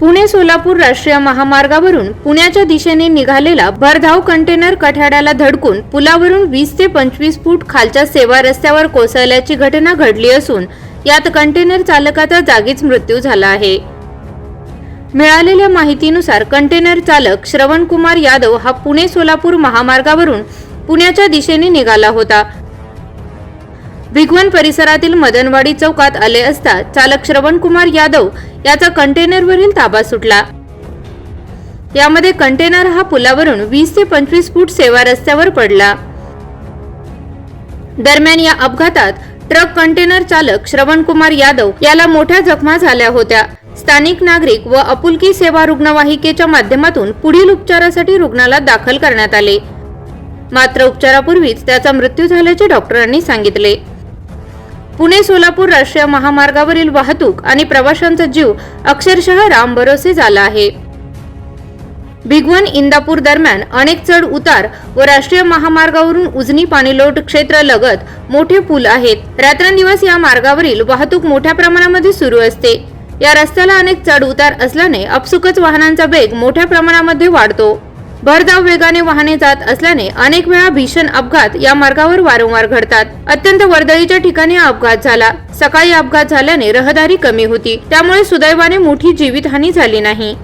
पुणे सोलापूर राष्ट्रीय महामार्गावरून पुण्याच्या दिशेने निघालेला भरधाव कंटेनर कठाड्याला धडकून पुलावरून वीस ते पंचवीस फूट खालच्या सेवा रस्त्यावर कोसळल्याची घटना घडली असून यात कंटेनर चालकाचा जागीच मृत्यू झाला आहे. मिळालेल्या माहितीनुसार कंटेनर चालक श्रवण कुमार यादव हा पुणे सोलापूर महामार्गावरून पुण्याच्या दिशेने निघाला होता. भिगवण परिसरातील मदनवाडी चौकात आले असता चालक श्रवण कुमार यादव याचा कंटेनरवरील ताबा सुटला. यामध्ये कंटेनर हा पुलावरून वीस ते पंचवीस फूट सेवा रस्त्यावर पडला. दरम्यान या अपघातात ट्रक कंटेनर चालक श्रवण कुमार यादव याला मोठ्या जखमा झाल्या होत्या. स्थानिक नागरिक व अपुलकी सेवा रुग्णवाहिकेच्या माध्यमातून पुढील उपचारासाठी रुग्णाला दाखल करण्यात आले. मात्र उपचारापूर्वीच त्याचा मृत्यू झाल्याचे डॉक्टरांनी सांगितले. पुणे सोलापूर राष्ट्रीय महामार्गावरील वाहतूक आणि प्रवाशांचा जीव अक्षरशः रामभरोसे झाला आहे. भिगवण इंदापूर दरम्यान अनेक चढ उतार व राष्ट्रीय महामार्गावरून उजनी पाणीलोट क्षेत्र लगत मोठे पूल आहेत. रात्रंदिवस या मार्गावरील वाहतूक मोठ्या प्रमाणामध्ये सुरू असते. या रस्त्याला अनेक चढ उतार असल्याने अपसुकच वाहनांचा वेग मोठ्या प्रमाणामध्ये वाढतो. भरधाव वेगाने वाहने जात असल्याने अनेक वेळा भीषण अपघात या मार्गावर वारंवार घडतात. अत्यंत वर्दळीच्या ठिकाणी अपघात झाला. सकाळी अपघात झाल्याने रहदारी कमी होती. त्यामुळे सुदैवाने मोठी जीवितहानी झाली नाही.